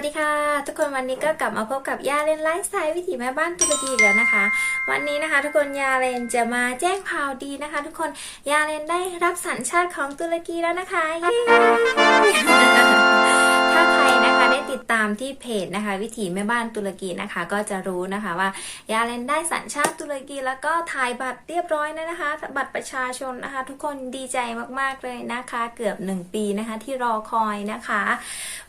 วัสดีค่ะ ทุกคนวันนี้ก็กลับมาพบกับยาเลนไลฟ์สไตล์วิถีแม่บ้านตุรกีแล้วนะคะ วันนี้นะคะ ทุกคนยาเลนจะมาแจ้งข่าวดีนะคะ ทุกคนยาเลนได้รับสัญชาติของตุรกีแล้วนะคะถ้าใครนะามที่เพจนะคะ วิถีแม่บ้านตุรกีนะคะ ก็จะรู้นะคะว่ายาเลนได้สัญชาติตุรกี แล้วก็ถ่ายบัตรเรียบร้อยนะคะ บัตรประชาชนนะคะ ทุกคนดีใจมากๆเลยนะคะ เกือบหนึ่งปีนะคะที่รอคอยนะคะ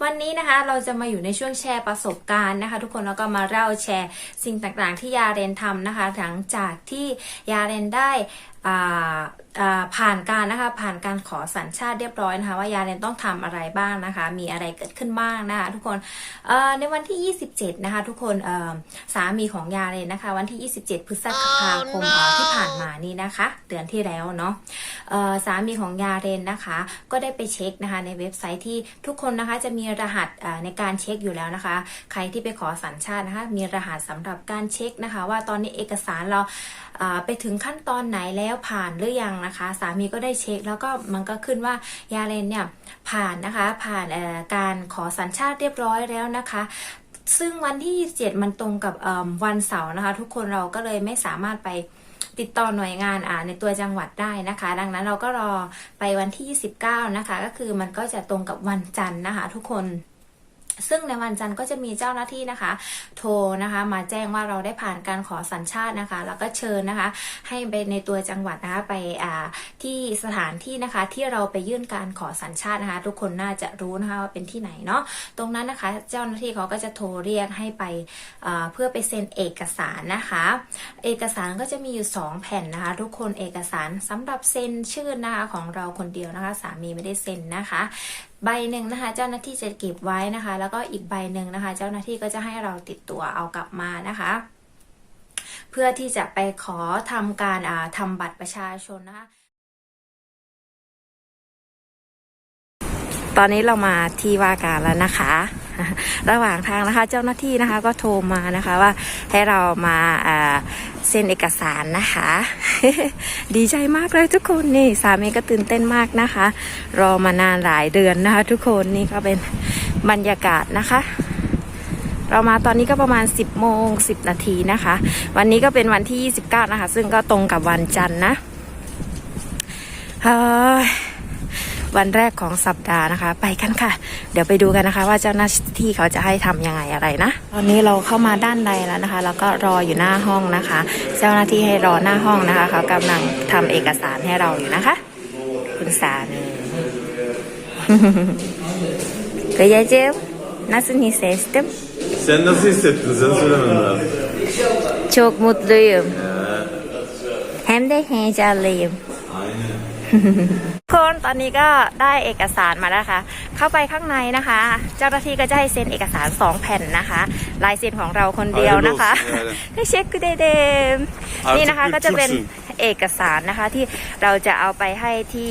วันนี้นะคะเราจะมาอยู่ในช่วงแชร์ประสบการณ์นะคะ ทุกคนแล้วก็มาเล่าแชร์สิ่งต่างๆ ที่ยาเรนทำนะคะ หลังจากที่ยาเรนได้ผ่านการนะคะผ่านการขอสัญชาติเรียบร้อยนะคะ ว่ายาเรนต้องทำอะไรบ้างนะคะ มีอะไรเกิดขึ้นบ้างนะคะทุกคนในวันที่ 27 นะคะ ทุกคนสามีของยาเรนนะคะ วันที่ 27 พฤษภาคมที่ผ่านมานี้นะคะ เดือนที่แล้วเนาะสามีของยาเรนนะคะ ก็ได้ไปเช็คนะคะ ในเว็บไซต์ที่ทุกคนนะคะจะมีรหัสในการเช็คอยู่แล้วนะคะ ใครที่ไปขอสัญชาตินะคะ มีรหัสสำหรับการเช็คนะคะ ว่าตอนนี้เอกสารเรา ไปถึงขั้นตอนไหนแล้วผ่านหรือยังนะคะ สามีก็ได้เช็ค แล้วก็มันก็ขึ้นว่ายาเรนเนี่ยผ่านนะคะผ่านการขอสัญชาติเรียบร้อยแล้วนะคะซึ่งวันที่ 27 มันตรงกับวันเสาร์นะคะ ทุกคนเราก็เลยไม่สามารถไปติดต่อหน่วยงานในตัวจังหวัดได้นะคะ ดังนั้นเราก็รอไปวันที่ 29 นะคะ ก็คือมันก็จะตรงกับวันจันทร์นะคะ ทุกคน ซึ่งในวันจันทร์ก็จะมีเจ้าหน้าที่นะคะ โทรนะคะมาแจ้งว่าเราได้ผ่านการขอสัญชาตินะคะ แล้วก็เชิญนะคะ ให้ไปในตัวจังหวัดนะคะไปที่สถานที่นะคะที่เราไปยื่นการขอสัญชาตินะคะ ทุกคนน่าจะรู้นะคะว่าเป็นที่ไหนเนาะตรงนั้นนะคะ เจ้าหน้าที่เขาก็จะโทรเรียกให้ไปเพื่อไปเซ็นเอกสารนะคะ เอกสารก็จะมีอยู่ 2 แผ่นนะคะ ทุกคนเอกสารสำหรับเซ็นชื่อนะคะของเราคนเดียวนะคะ สามีไม่ได้เซ็นนะคะ ใบหนึ่งนะคะ เจ้าหน้าที่จะเก็บไว้นะคะ แล้วก็อีกใบหนึ่งนะคะ เจ้าหน้าที่ก็จะให้เราติดตัวเอากลับมานะคะ เพื่อที่จะไปขอทำการอ่าทำบัตรประชาชนนะคะตอนนี้เรามาที่ว่าการแล้วนะคะ ระหว่างทางนะคะ เจ้าหน้าที่นะคะก็โทรมานะคะว่าให้เรามาเซ็นเอกสารนะคะ ดีใจมากเลยทุกคนนี่สามีก็ตื่นเต้นมากนะคะ รอมานานหลายเดือนนะคะ ทุกคนนี่ก็เป็นบรรยากาศนะคะเรามาตอนนี้ก็ประมาณ 10 โมง 10 นาทีนะคะ วันนี้ก็เป็นวันที่ 29 นะคะ ซึ่งก็ตรงกับวันจันทร์นะเฮ้ย วันแรกของสัปดาห์นะคะ ไปกันค่ะ เดี๋ยวไปดูกันนะคะ ว่าเจ้าหน้าที่เขาจะให้ทำยังไงอะไรนะ ตอนนี้เราเข้ามาด้านในแล้วนะคะ แล้วก็รออยู่หน้าห้องนะคะ เจ้าหน้าที่ให้รอหน้าห้องนะคะ เขากำลังทำเอกสารให้เราอยู่นะคะ คุณสามีก็ยายเจม nasıl hissettim? Sen nasıl hissettin? Sen söylemen lazım. Çok mutluyum. Hem de heyecanlıyım. Aynen. คนตอนนี้ก็ได้เอกสารมาแล้วค่ะ เข้าไปข้างในนะคะ เจ้าหน้าที่ก็จะให้เซ็นเอกสารสองแผ่นนะคะ ลายเซ็นของเราคนเดียวนะคะ Hayırlı olsun yani. ให้เช็คกูเดเดม Artık นี่นะคะ bir ก็จะเป็น Türksün เอกสารนะคะที่เราจะเอาไปให้ที่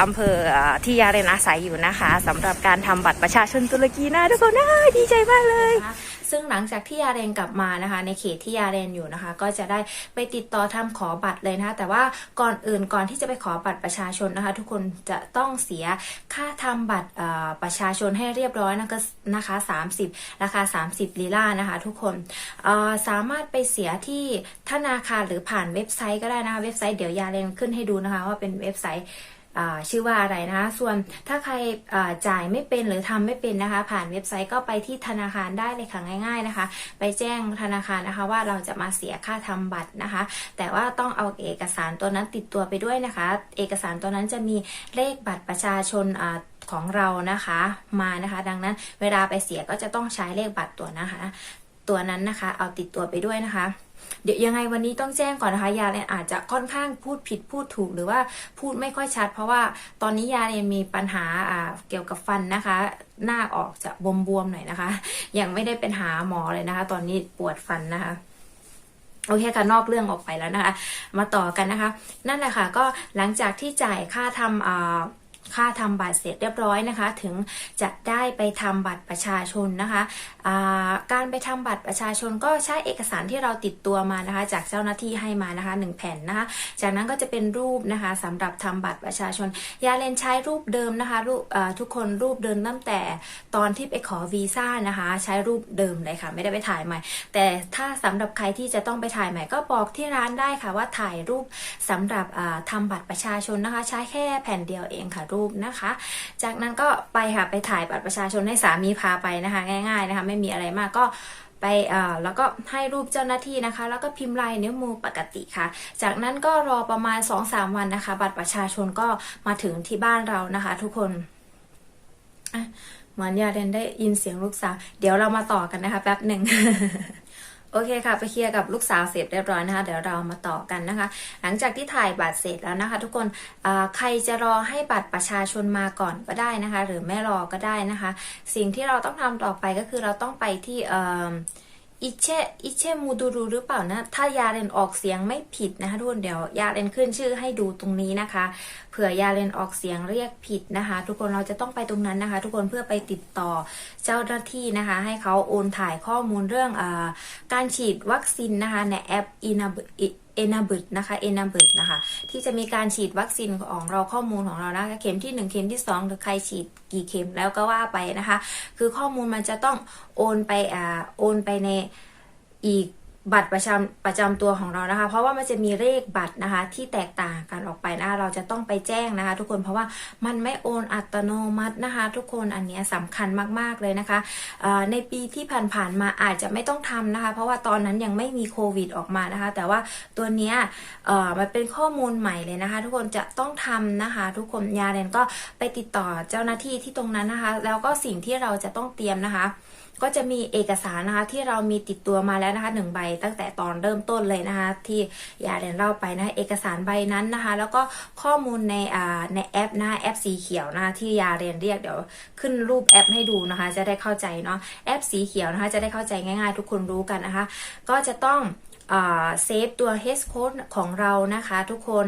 อำเภอเอ่อที่ยาเรนอาศัยอยู่นะคะสำหรับการทำบัตรประชาชนตุรกีนะทุกคนนะดีใจมากเลย ซึ่งหลังจากที่ยาเรนกลับมานะคะ ในเขตที่ยาเรนอยู่นะคะ ก็จะได้ไปติดต่อทำขอบัตรเลยนะคะ แต่ว่าก่อนอื่นก่อนที่จะไปขอบัตรประชาชนนะคะ ทุกคนจะต้องเสียค่าทำบัตรประชาชนให้เรียบร้อยนะคะนะคะ30 ราคา 30ลีลานะคะ ทุกคนสามารถไปเสียที่ธนาคารหรือผ่านเว็บไซต์ก็ได้นะคะ เว็บไซต์เดี๋ยวยาเรนขึ้นให้ดูนะคะ ว่าเป็นเว็บไซต์ ชื่อว่าอะไรนะคะ ส่วนถ้าใครจ่ายไม่เป็นหรือทำไม่เป็นนะคะ ผ่านเว็บไซต์ก็ไปที่ธนาคารได้เลยค่ะง่าย ๆนะคะ ไปแจ้งธนาคารนะคะว่าเราจะมาเสียค่าทำบัตรนะคะ แต่ว่าต้องเอาเอกสารตัวนั้นติดตัวไปด้วยนะคะ เอกสารตัวนั้นจะมีเลขบัตรประชาชนของเรานะคะมานะคะ ดังนั้นเวลาไปเสียก็จะต้องใช้เลขบัตรตัวนะคะ ตัวนั้นนะคะ เอาติดตัวไปด้วยนะคะ เดี๋ยวยังไงวันนี้ต้องแจ้งก่อนนะคะยาเรนอาจจะค่อนข้างพูดผิดพูดถูกหรือว่าพูดไม่ค่อยชัด เพราะว่าตอนนี้ยาเรนมีปัญหาเกี่ยวกับฟันนะคะ หน้าออกจะบวมๆหน่อยนะคะ ยังไม่ได้เป็นหาหมอเลยนะคะ ตอนนี้ปวดฟันนะคะโอเคค่ะนอกเรื่องออกไปแล้วนะคะ มาต่อกันนะคะ นั่นแหละค่ะก็หลังจากที่จ่ายค่าทำอ่า ค่าทำบัตรเสร็จเรียบร้อยนะคะ ถึงจะได้ไปทำบัตรประชาชนนะคะาการไปทำบัตรประชาชนก็ใช้เอกสารที่เราติดตัวมานะคะ จากเจ้าหน้าที่ให้มานะคะหนึ่งแผ่นนะคะ จากนั้นก็จะเป็นรูปนะคะสำหรับทำบัตรประชาชน ยาเลนใช้รูปเดิมนะคะรูปทุกคนรูปเดิมตั้งแต่ตอนที่ไปขอวีซ่านะคะ ใช้รูปเดิมเลยค่ะ ไม่ได้ไปถ่ายใหม่ แต่ถ้าสำหรับใครที่จะต้องไปถ่ายใหม่ ก็บอกที่ร้านได้ค่ะว่าถ่ายรูปสำหรับทำบัตรประชาชนนะคะ ใช้แค่แผ่นเดียวเองค่ะรูปนะคะ จากนั้นก็ไปค่ะไปถ่ายบัตรประชาชนให้สามีพาไปนะคะ ง่าย ๆนะคะ ไม่มีอะไรมากก็ไปเอ่อแล้วก็ให้รูปเจ้าหน้าที่นะคะ แล้วก็พิมพ์ลายนิ้วมือปกติค่ะ จากนั้นก็รอประมาณ 2-3 วันนะคะ บัตรประชาชนก็มาถึงที่บ้านเรานะคะ ทุกคนเหมือนยาเรนได้ยินเสียงลูกสาว เดี๋ยวเรามาต่อกันนะคะแป๊บหนึ่ง โอเคค่ะ ไปเคลียร์กับลูกสาวเสร็จเรียบร้อยนะคะ เดี๋ยวเรามาต่อกันนะคะ หลังจากที่ถ่ายบัตรเสร็จแล้วนะคะ ทุกคนใครจะรอให้บัตรประชาชนมาก่อนก็ได้นะคะ หรือไม่รอก็ได้นะคะ สิ่งที่เราต้องทำต่อไปก็คือเราต้องไปที่ อิเชอิเชมูดูรูหรือเปล่านะ ถ้ายาเรนออกเสียงไม่ผิดนะคะทุกคนเดี๋ยวยาเรนขึ้นชื่อให้ดูตรงนี้นะคะ เผื่อยาเรนออกเสียงเรียกผิดนะคะ ทุกคนเราจะต้องไปตรงนั้นนะคะ ทุกคนเพื่อไปติดต่อเจ้าหน้าที่นะคะ ให้เขาโอนถ่ายข้อมูลเรื่องอการฉีดวัคซีนนะคะในแอปอินา เอนาบิดนะคะเอนาบิดนะคะที่จะมีการฉีดวัคซีนของเราข้อมูลของเรานะคะเข็มที่ 1 เข็มที่ 2 หรือใครฉีดกี่เข็มแล้วก็ว่าไปนะคะ คือข้อมูลมันจะต้องโอนไปอ่าโอนไปในอีก บัตรประจำประจำตัวของเรานะคะ เพราะว่ามันจะมีเลขบัตรนะคะ ที่แตกต่างกันออกไปนะคะเราจะต้องไปแจ้งนะคะ ทุกคนเพราะว่ามันไม่โอนอัตโนมัตินะคะ ทุกคนอันนี้ยสำคัญมากๆเลยนะคะในปีที่ผ่านๆมาอาจจะไม่ต้องทำนะคะ เพราะว่าตอนนั้นยังไม่มีโควิดออกมานะคะ แต่ว่าตัวเนี้ยมันเป็นข้อมูลใหม่เลยนะคะ ทุกคนจะต้องทำนะคะ ทุกคนยาเรนก็ไปติดต่อเจ้าหน้าที่ที่ตรงนั้นนะคะ แล้วก็สิ่งที่เราจะต้องเตรียมนะคะ ก็จะมีเอกสารนะคะที่เรามีติดตัวมาแล้วนะคะหนึ่งใบตั้งแต่ตอนเริ่มต้นเลยนะคะ ที่ยาเรียนเล่าไปนะะเอกสารใบนั้นนะคะ แล้วก็ข้อมูลในอ่าในแอปนะะแอปสีเขียวนะะที่ยาเรียนเรียกเดี๋ยวขึ้นรูปแอปให้ดูนะคะ จะได้เข้าใจเนาะแอปสีเขียวนะคะ จะได้เข้าใจง่าย ๆ ทุกคนรู้กันนะคะ ก็จะต้อง เซฟตัว h code ของเรานะคะทุกคน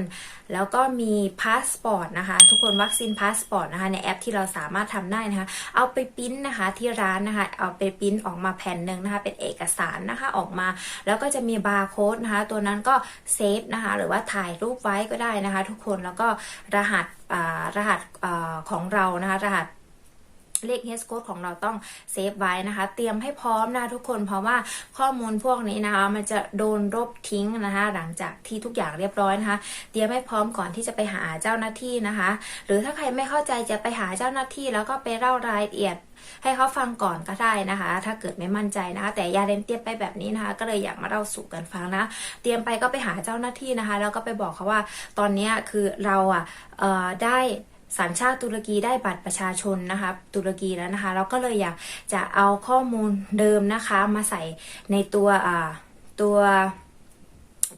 แล้วก็มีพาสปอร์ตนะคะทุกคนวัคซีนพาสปอร์ตนะคะในแอปที่เราสามารถทำได้นะคะ เอาไปปริ้นนะคะที่ร้านนะคะ เอาไปปริ้นออกมาแผ่นหนึ่งนะคะเป็นเอกสารนะคะออกมา แล้วก็จะมีบาร์โค้ดนะคะตัวนั้นก็เซฟนะคะหรือว่าถ่ายรูปไว้ก็ได้นะคะ ทุกคนแล้วก็รหัสรหัสของเรานะคะรหัส เลข h code ของเราต้องเซฟไว้นะคะ เตรียมให้พร้อมนะทุกคนเพราะว่าข้อมูลพวกนี้นะคะ มันจะโดนลบทิ้งนะคะ หลังจากที่ทุกอย่างเรียบร้อยนะคะ เตรียมให้พร้อมก่อนที่จะไปหาเจ้าหน้าที่นะคะ หรือถ้าใครไม่เข้าใจจะไปหาเจ้าหน้าที่ แล้วก็ไปเล่ารายละเอียดให้เขาฟังก่อนก็ได้นะคะ ถ้าเกิดไม่มั่นใจนะคะ แต่ยาเรนเตรียมไปแบบนี้นะคะ ก็เลยอยากมาเล่าสู่กันฟังนะ เตรียมไปก็ไปหาเจ้าหน้าที่นะคะ แล้วก็ไปบอกเขาว่า ตอนนี้คือเราอะได้ สัญชาติตุรกีได้บัตรประชาชนนะคะตุรกีแล้วนะคะ เราก็เลยอยากจะเอาข้อมูลเดิมนะคะมาใส่ในตัวตัว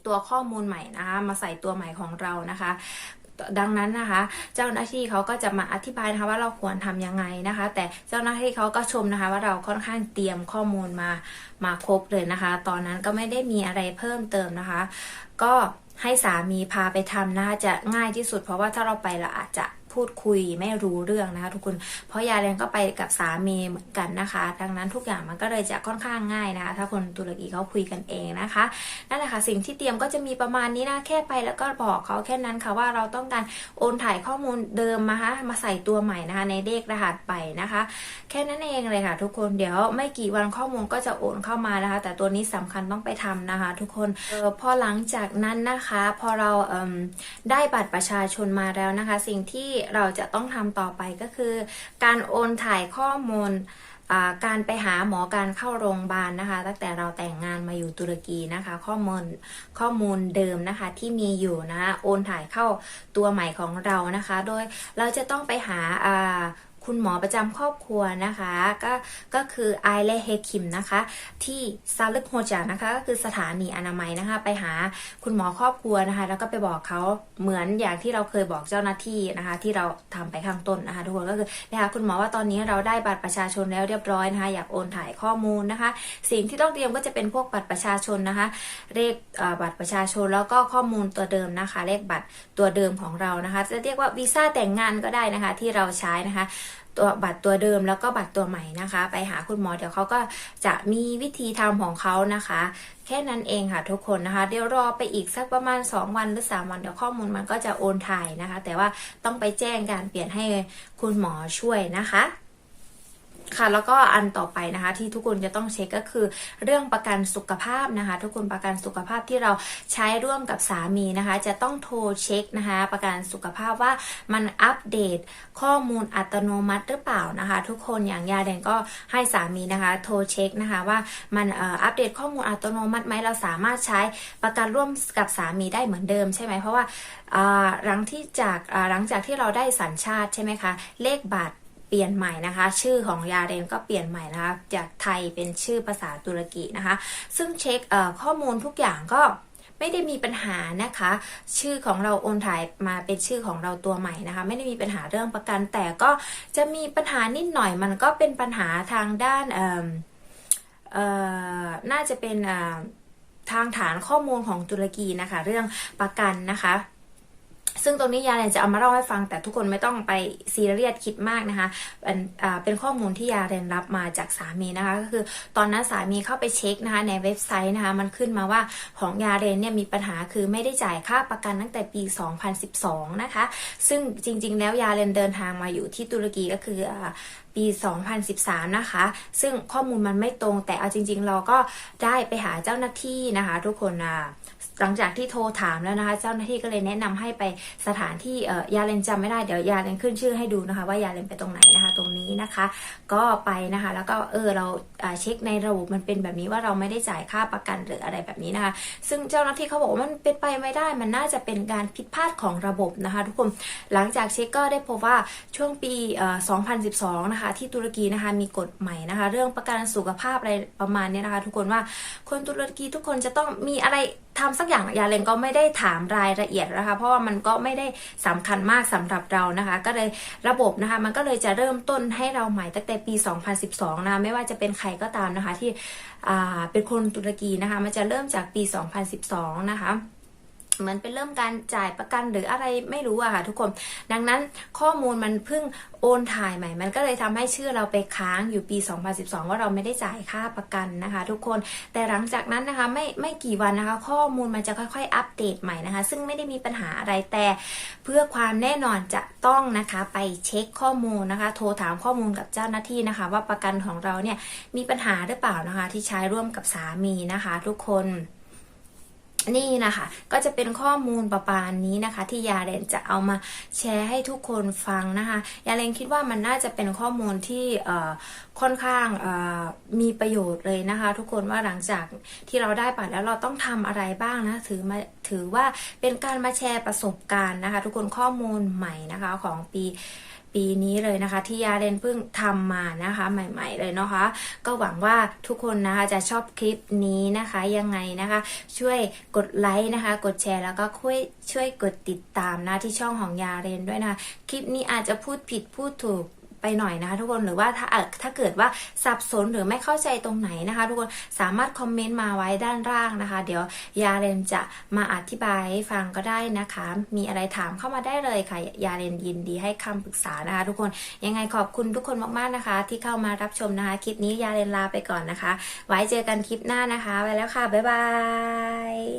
ตัวข้อมูลใหม่นะคะมาใส่ตัวใหม่ของเรานะคะดังนั้นนะคะ เจ้าหน้าที่เขาก็จะมาอธิบายนะคะว่าเราควรทำยังไงนะคะ แต่เจ้าหน้าที่เขาก็ชมนะคะ ว่าเราค่อนข้างเตรียมข้อมูลมามาครบเลยนะคะ ตอนนั้นก็ไม่ได้มีอะไรเพิ่มเติมนะคะ ก็ให้สามีพาไปทำนะคะจะง่ายที่สุด เพราะว่าถ้าเราไปเราอาจจะ พูดคุยไม่รู้เรื่องนะคะทุกคน เพราะยาเรนก็ไปกับสามีเหมือนกันนะคะ ดังนั้นทุกอย่างมันก็เลยจะค่อนข้างง่ายนะคะ ถ้าคนตุรกีเขาคุยกันเองนะคะนั่นแหละค่ะสิ่งที่เตรียมก็จะมีประมาณนี้นะแค่ไปแล้วก็บอกเขาแค่นั้นค่ะว่าเราต้องการโอนถ่ายข้อมูลเดิมมาฮะมาใส่ตัวใหม่นะคะในเลขรหัสไปนะคะ แค่นั้นเองเลยค่ะทุกคนเดี๋ยวไม่กี่วันข้อมูลก็จะโอนเข้ามานะคะ แต่ตัวนี้สำคัญต้องไปทำนะคะ ทุกคนออพอหลังจากนั้นนะคะ พอเราเได้บัตรประชาชนมาแล้วนะคะ สิ่งที่เราจะต้องทำต่อไปก็คือ การโอนถ่ายข้อมูลการไปหาหมอการเข้าโรงพยาบาลนะคะ ตั้งแต่เราแต่งงานมาอยู่ตุรกีนะคะ ข้อมูลข้อมูลเดิมนะคะที่มีอยู่นะคะโอนถ่ายเข้าตัวใหม่ของเรานะคะ โดยเราจะต้องไปหา คุณหมอประจำครอบครัวนะคะ ก็ก็คือไอเลเฮคิมนะคะ ที่ซาลึกโฮจานะคะ ก็คือสถานีอนามัยนะคะ ไปหาคุณหมอครอบครัวนะคะ แล้วก็ไปบอกเขาเหมือนอย่างที่เราเคยบอกเจ้าหน้าที่นะคะ ที่เราทำไปข้างต้นนะคะ ทุกคนก็คือไปหาคุณหมอว่าตอนนี้เราได้บัตรประชาชนแล้วเรียบร้อยนะคะ อยากโอนถ่ายข้อมูลนะคะ สิ่งที่ต้องเตรียมก็จะเป็นพวกบัตรประชาชนนะคะเลขบัตรประชาชนแล้วก็ข้อมูลตัวเดิมนะคะเลขบัตรตัวเดิมของเรานะคะ จะเรียกว่าวีซ่าแต่งงานก็ได้นะคะ ที่เราใช้นะคะ ตัวบัตรตัวเดิมแล้วก็บัตรตัวใหม่นะคะ ไปหาคุณหมอเดี๋ยวเขาก็จะมีวิธีทำของเขานะคะ แค่นั้นเองค่ะทุกคนนะคะ เดี๋ยวรอไปอีกสักประมาณ 2 วันหรือ 3 วันเดี๋ยวข้อมูลมันก็จะโอนถ่ายนะคะ แต่ว่าต้องไปแจ้งการเปลี่ยนให้คุณหมอช่วยนะคะ ค่ะแล้วก็อันต่อไปนะคะ ที่ทุกคนจะต้องเช็คก็คือ เรื่องประกันสุขภาพนะคะ ทุกคนประกันสุขภาพที่เราใช้ร่วมกับสามีนะคะ จะต้องโทรเช็คนะคะ ประกันสุขภาพว่ามันอัปเดตข้อมูลอัตโนมัติหรือเปล่านะคะ ทุกคนอย่างยาแดงก็ให้สามีนะคะ โทรเช็คนะคะว่ามันอัปเดตข้อมูลอัตโนมัติไหมเราสามารถใช้ประกันร่วมกับสามีได้เหมือนเดิมใช่ไหมเพราะว่าหลังที่จากหลังจากที่เราได้สัญชาติใช่ไหมคะเลขบัตร เปลี่ยนใหม่นะคะ ชื่อของยาเรนก็เปลี่ยนใหม่นะคะ จากไทยเป็นชื่อภาษาตุรกีนะคะ ซึ่งเช็คข้อมูลทุกอย่างก็ไม่ได้มีปัญหานะคะ ชื่อของเราโอนถ่ายมาเป็นชื่อของเราตัวใหม่นะคะ ไม่ได้มีปัญหาเรื่องประกัน แต่ก็จะมีปัญหานิดหน่อยมันก็เป็นปัญหาทางด้านเอ่อเอ่อน่าจะเป็นทางฐานข้อมูลของตุรกีนะคะ เรื่องประกันนะคะ ซึ่งตรงนี้ยาเรนจะเอามาเล่าให้ฟัง แต่ทุกคนไม่ต้องไปซีเรียสคิดมากนะคะเป็นเป็นข้อมูลที่ยาเรนรับมาจากสามีนะคะ ก็คือตอนนั้นสามีเข้าไปเช็คนะคะ ในเว็บไซต์นะคะ มันขึ้นมาว่าของยาเรนเนี่ยมีปัญหาคือไม่ได้จ่ายค่าประกันตั้งแต่ปี 2012 นะคะ ซึ่งจริง ๆ แล้วยาเรนเดินทางมาอยู่ที่ตุรกีก็คือปี 2013 นะคะ ซึ่งข้อมูลมันไม่ตรงแต่เอาจริง ๆ เราก็ได้ไปหาเจ้าหน้าที่นะคะ ทุกคนนะ หลังจากที่โทรถามแล้วนะคะ เจ้าหน้าที่ก็เลยแนะนำให้ไปสถานที่ยาเลนจำไม่ได้เดี๋ยวยาเลนขึ้นชื่อให้ดูนะคะ ว่ายาเลนไปตรงไหนนะคะ ตรงนี้นะคะ ก็ไปนะคะ แล้วก็เออเราเช็คในระบบมันเป็นแบบนี้ว่าเราไม่ได้จ่ายค่าประกันหรืออะไรแบบนี้นะคะ ซึ่งเจ้าหน้าที่เขาบอกว่ามันเป็นไปไม่ได้มันน่าจะเป็นการผิดพลาดของระบบนะคะ ทุกคนหลังจากเช็คก็ได้พบว่าช่วงปี 2012 นะคะ ที่ตุรกีนะคะมีกฎใหม่นะคะ เรื่องประกันสุขภาพอะไรประมาณนี้นะคะ ทุกคนว่าคนตุรกีทุกคนจะต้องมีอะไรทำสักอย่างยาเลนก็ไม่ได้ถามรายละเอียดนะคะ เพราะว่ามันก็ไม่ได้สำคัญมากสำหรับเรานะคะ ก็เลยระบบนะคะ มันก็เลยจะเริ่มต้นให้เราใหม่ตั้งแต่ปี 2012 นะะไม่ว่าจะเป็นใครก็ตามนะคะที่เป็นคนตุรกีนะคะ มันจะเริ่มจากปี 2012 นะคะ เหมือนเป็นเริ่มการจ่ายประกันหรืออะไรไม่รู้อะค่ะ ทุกคน ดังนั้นข้อมูลมันเพิ่งโอนถ่ายใหม่ มันก็เลยทำให้ชื่อเราไปค้างอยู่ปี 2012 ว่าเราไม่ได้จ่ายค่าประกันนะคะ ทุกคน แต่หลังจากนั้นนะคะไม่ไม่กี่วันนะคะ ข้อมูลมันจะค่อยๆ อัปเดตใหม่นะคะ ซึ่งไม่ได้มีปัญหาอะไรแต่เพื่อความแน่นอนจะต้องนะคะไปเช็คข้อมูลนะคะ โทรถามข้อมูลกับเจ้าหน้าที่นะคะ ว่าประกันของเราเนี่ยมีปัญหาหรือเปล่านะคะ ที่ใช้ร่วมกับสามีนะคะ ทุกคน นี่นะคะ ก็จะเป็นข้อมูลประมาณนี้นะคะ ที่ยาเรนจะเอามาแชร์ให้ทุกคนฟังนะคะ ยาเรนคิดว่ามันน่าจะเป็นข้อมูลที่ค่อนข้างมีประโยชน์เลยนะคะ ทุกคนว่าหลังจากที่เราได้บัตรแล้วเราต้องทำอะไรบ้างนะถือมาถือว่าเป็นการมาแชร์ประสบการณ์นะคะ ทุกคนข้อมูลใหม่นะคะของปี ปีนี้เลยนะคะ ที่ยาเรนเพิ่งทำมานะคะ ใหม่ ๆ เลยนะคะ ก็หวังว่าทุกคนนะคะจะชอบคลิปนี้นะคะยังไงนะคะ ช่วยกดไลค์นะคะ กดแชร์แล้วก็ช่วยช่วยกดติดตามนะที่ช่องของยาเรนด้วยนะคะคลิปนี้อาจจะพูดผิดพูดถูก ไปหน่อยนะคะทุกคนหรือว่าถ้าเออถ้าเกิดว่าสับสนหรือไม่เข้าใจตรงไหนนะคะ ทุกคนสามารถคอมเมนต์มาไว้ด้านล่างนะคะ เดี๋ยวยาเรนจะมาอธิบายให้ฟังก็ได้นะคะ มีอะไรถามเข้ามาได้เลยค่ะ ยาเรนยินดีให้คำปรึกษานะคะ ทุกคนยังไงขอบคุณทุกคนมากๆนะคะ ที่เข้ามารับชมนะคะคลิปนี้ยาเรนลาไปก่อนนะคะ ไว้เจอกันคลิปหน้านะคะ ไปแล้วค่ะบ๊ายบาย